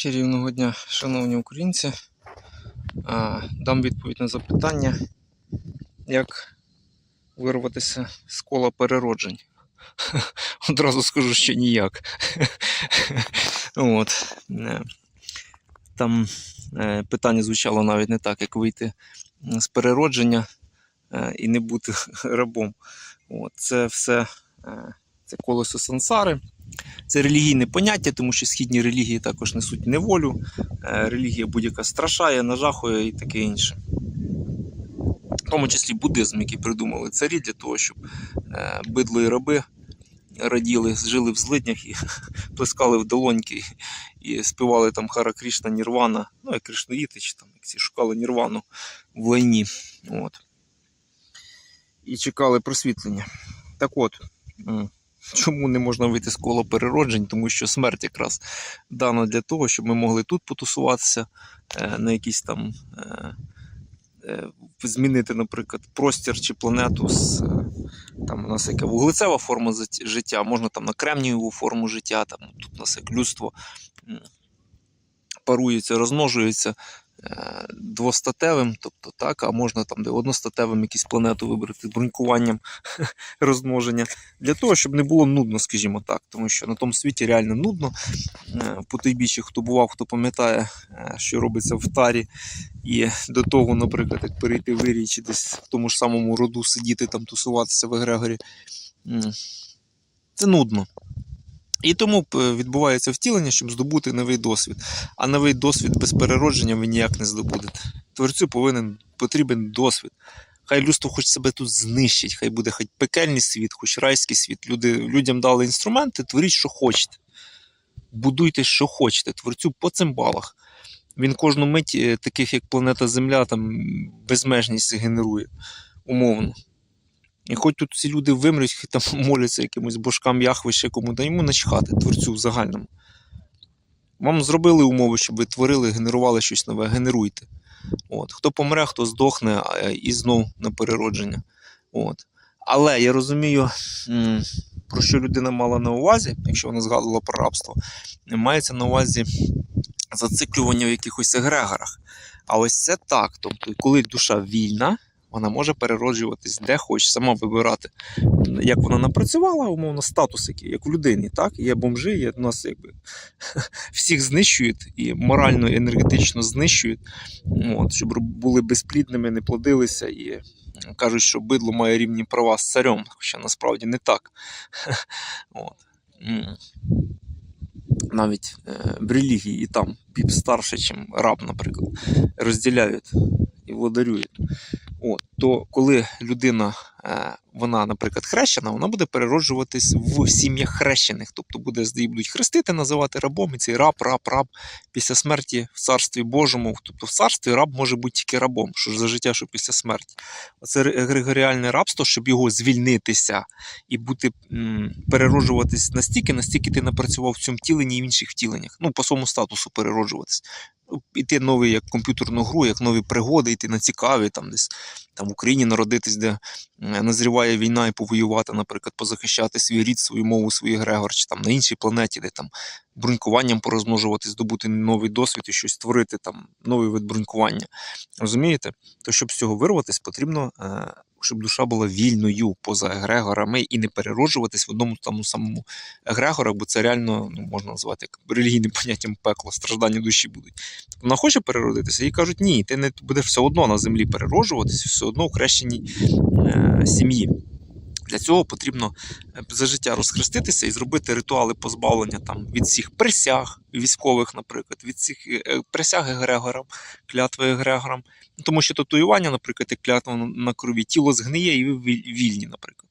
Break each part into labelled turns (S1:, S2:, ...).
S1: Чарівного дня, шановні українці. Дам відповідь на запитання, як вирватися з кола перероджень. Одразу скажу, що ніяк. От. Е, Там е, питання звучало навіть не так, як вийти з переродження е, і не бути рабом. От. Це все це колесо сансари. Це релігійне поняття, тому що східні релігії також несуть неволю, е, релігія будь-яка страшає, нажахує і таке інше. В тому числі буддизм, який придумали царі для того, щоб е, бидло і раби раділи, жили в злиднях і плескали в долоньки і співали там Хара Крішна, Нірвана, ну як Кришнаїти, чи там як ці шукали Нірвану в лайні. От. І чекали просвітлення. Так от. Чому не можна вийти з кола перероджень? Тому що смерть якраз дана для того, щоб ми могли тут потусуватися е, на якісь там е, е, змінити, наприклад, простір чи планету з там у нас яка вуглецева форма життя, можна там на кремнієву форму життя, там тут у нас як людство парується, розмножується двостатевим, тобто так, а можна там де одностатевим якусь планету вибрати брунькуванням розмноження для того, щоб не було нудно, скажімо так, тому що на тому світі реально нудно. Е, По той бічі, хто бував, хто пам'ятає, е, що робиться в тарі, і до того, наприклад, як перейти в Ірій чи десь в тому ж самому роду сидіти там, тусуватися в Егрегорі. Це нудно. І тому е, відбувається втілення, щоб здобути новий досвід. А новий досвід без переродження ви ніяк не здобудете. Творцю повинен потрібен досвід. Хай людство хоч себе тут знищить, хай буде хоч пекельний світ, хоч райський світ. Люди, людям дали інструменти, творіть, що хочете. Будуйте, що хочете, творцю по цимбалах. Він кожну мить, е, таких як планета Земля, там безмежність генерує умовно. І хоч тут всі люди вимруть, хай там моляться якимось божкам Яхве, ще кому, да йому начхати, творцю в загальному. Вам зробили умови, щоб ви творили, генерували щось нове, генеруйте. От. Хто помре, хто здохне е, і знов на переродження. От. Але я розумію, про що людина мала на увазі, якщо вона згадувала про рабство, мається на увазі зациклювання в якихось егрегорах. А ось це так. Тобто, коли душа вільна, вона може перероджуватись де хоче, сама вибирати, як вона напрацювала, умовно, статус який, як в людині. Так? Є бомжи, є нас якби всіх знищують і морально, і енергетично знищують, от, щоб були безплідними, не плодилися і кажуть, що бидло має рівні права з царем, хоча насправді не так. От. Навіть е, в релігії і там піп старше, ніж раб, наприклад, розділяють і владарюють. От, то коли людина, е, вона, наприклад, хрещена, вона буде перероджуватись в сім'ях хрещених, тобто буде її будуть хрестити, називати рабом, і цей раб, раб, раб після смерті в царстві Божому. Тобто в царстві раб може бути тільки рабом, що ж за життя, що після смерті. Оце егрегоріальне рабство, щоб його звільнитися і бути перероджуватись настільки, настільки ти напрацював в цьому втіленні і в інших втіленнях. Ну, по своєму статусу перероджуватись. Ну, Іти новий як комп'ютерну гру, як нові пригоди, йти на цікаві, там десь там в Україні народитись, де назріває війна і повоювати, наприклад, позахищати свій рід, свою мову, свій егрегор, чи там на іншій планеті, де там брунькуванням порозмножувати, здобути новий досвід і щось створити, там новий вид брунькування. Розумієте? То щоб з цього вирватися, потрібно, е, щоб душа була вільною поза егрегорами і не перероджуватись в одному тому самому егрегорах, бо це реально ну, можна назвати як релігійним поняттям пекла, страждання душі будуть. Вона хоче переродитися, їй кажуть, ні, ти не будеш все одно на землі перероджуватись, все одно у хрещеній е, сім'ї. Для цього потрібно е, за життя розхреститися і зробити ритуали позбавлення там, від всіх присяг військових, наприклад, від всіх е, е, присяг егрегорам, клятви егрегорам. Тому що татуювання, наприклад, як клятва на- крові, тіло згниє і ви вільні, наприклад.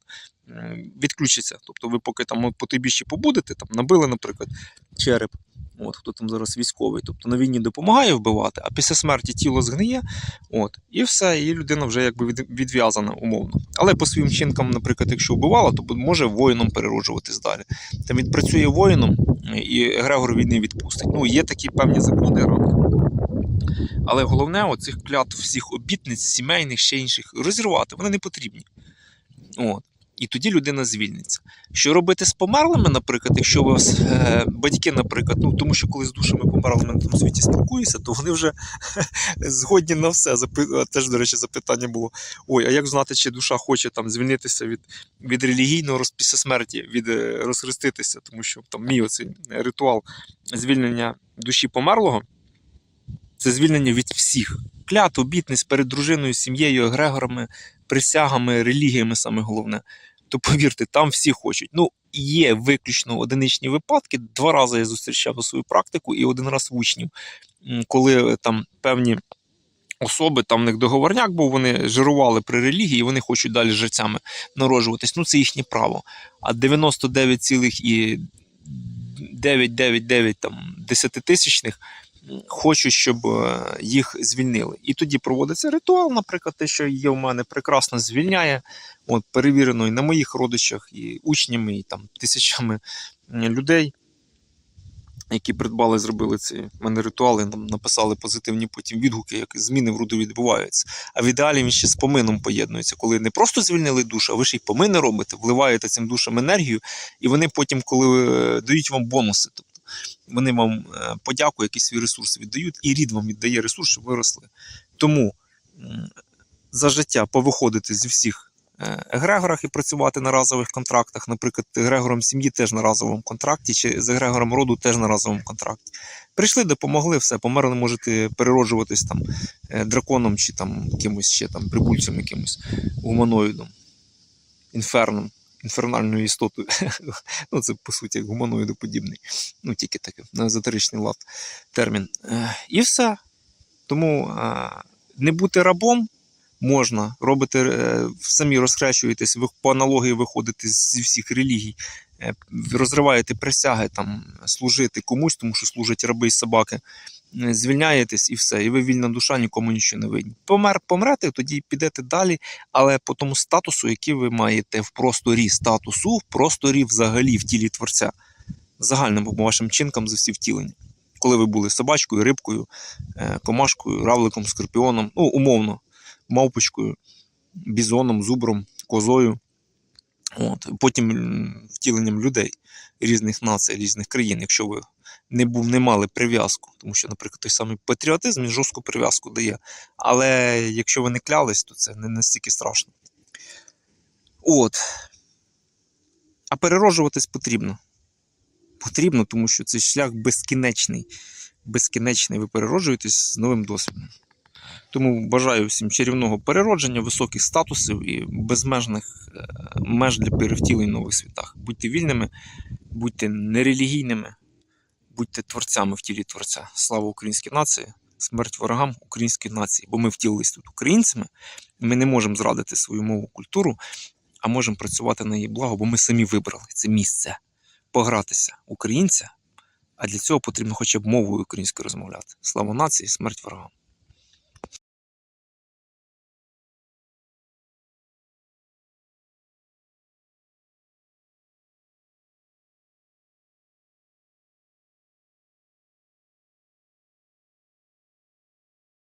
S1: Відключиться. Тобто ви поки там по побудете, там набили, наприклад, череп. От, хто там зараз військовий, тобто на війні допомагає вбивати, а після смерті тіло згниє, от, і все, і людина вже якби від, відв'язана умовно. Але по своїм чинкам, наприклад, якщо вбивала, то може воїном перероджуватись далі. Там відпрацює воїном і Егрегор війни відпустить. Ну, є такі певні закони рамки. Але головне, оцих клятв всіх обітниць, сімейних, ще інших, розірвати, вони не потрібні. От. І тоді людина звільниться. Що робити з померлими, наприклад, якщо у вас е, батьки, наприклад, ну тому що коли з душами померлими на тому світі спілкуюся, то вони вже згодні на все. Запи... Теж, до речі, запитання було: ой, а як знати, чи душа хоче там звільнитися від, від релігійного роз- після смерті, від е, розхреститися, тому що там мій оцей ритуал звільнення душі померлого це звільнення від всіх. Клят, обітниць перед дружиною, сім'єю, егрегорами, присягами, релігіями, саме головне. То повірте, там всі хочуть. Ну, є виключно одиничні випадки. Два рази я зустрічав свою практику і один раз в учнів, коли е, там певні особи, там в них договорняк був, вони жирували при релігії, вони хочуть далі жерцями народжуватись. Ну, це їхнє право. А 99,999 там десятитисячних м, хочуть, щоб е, їх звільнили. І тоді проводиться ритуал, наприклад, те, що є в мене, прекрасно звільняє. От, перевірено і на моїх родичах, і учнями, і там тисячами людей, які придбали, зробили ці мене ритуали, нам написали позитивні потім відгуки, як зміни в роду відбуваються. А в ідеалі він ще з помином поєднується, коли не просто звільнили душу, а ви ще й помини робите, вливаєте цим душам енергію, і вони потім, коли е, дають вам бонуси, тобто вони вам е, подяку, якісь свій ресурс віддають, і рід вам віддає ресурс, щоб ви. Тому за життя повиходити зі всіх е, егрегорах і працювати на разових контрактах. Наприклад, егрегором сім'ї теж на разовому контракті, чи з егрегором роду теж на разовому контракті. Прийшли, допомогли, все, померли, можете перероджуватись там е, драконом чи там кимось ще там прибульцем якимось гуманоїдом, інферном, інфернальною істотою. ну, це по суті гуманоїдоподібний. Ну, тільки таке, на езотеричний лад термін. Е, І все. Тому е, не бути рабом можна, робите, е, самі розхрещуєтесь, по аналогії виходите зі всіх релігій, розриваєте присяги там, служити комусь, тому що служать раби і собаки. Е, Звільняєтесь і все, і ви вільна душа, нікому нічого не винні. Помер, помрете, тоді підете далі, але по тому статусу, який ви маєте в просторі статусу, в просторі взагалі в тілі творця, загальним по вашим чинкам за всі втілення. Коли ви були собачкою, рибкою, е, комашкою, равликом, скорпіоном, ну, умовно, мавпочкою, бізоном, зубром, козою. От. Потім втіленням людей різних націй, різних країн, якщо ви не, був, не мали прив'язку, тому що, наприклад, той самий патріотизм він жорстку прив'язку дає. Але якщо ви не клялись, то це не настільки страшно. От. А перероджуватись потрібно. Потрібно, тому що цей шлях безкінечний. Безкінечний. Ви перероджуєтесь з новим досвідом. Тому бажаю всім чарівного переродження, високих статусів і безмежних е, меж для перевтілень в нових світах. Будьте вільними, будьте нерелігійними, будьте творцями в тілі творця. Слава українській нації, смерть ворогам української нації. Бо ми втілились тут українцями. Ми не можемо зрадити свою мову, культуру, а можемо працювати на її благо, бо ми самі вибрали це місце погратися українця. А для цього потрібно хоча б мовою українською розмовляти. Слава нації, смерть ворогам.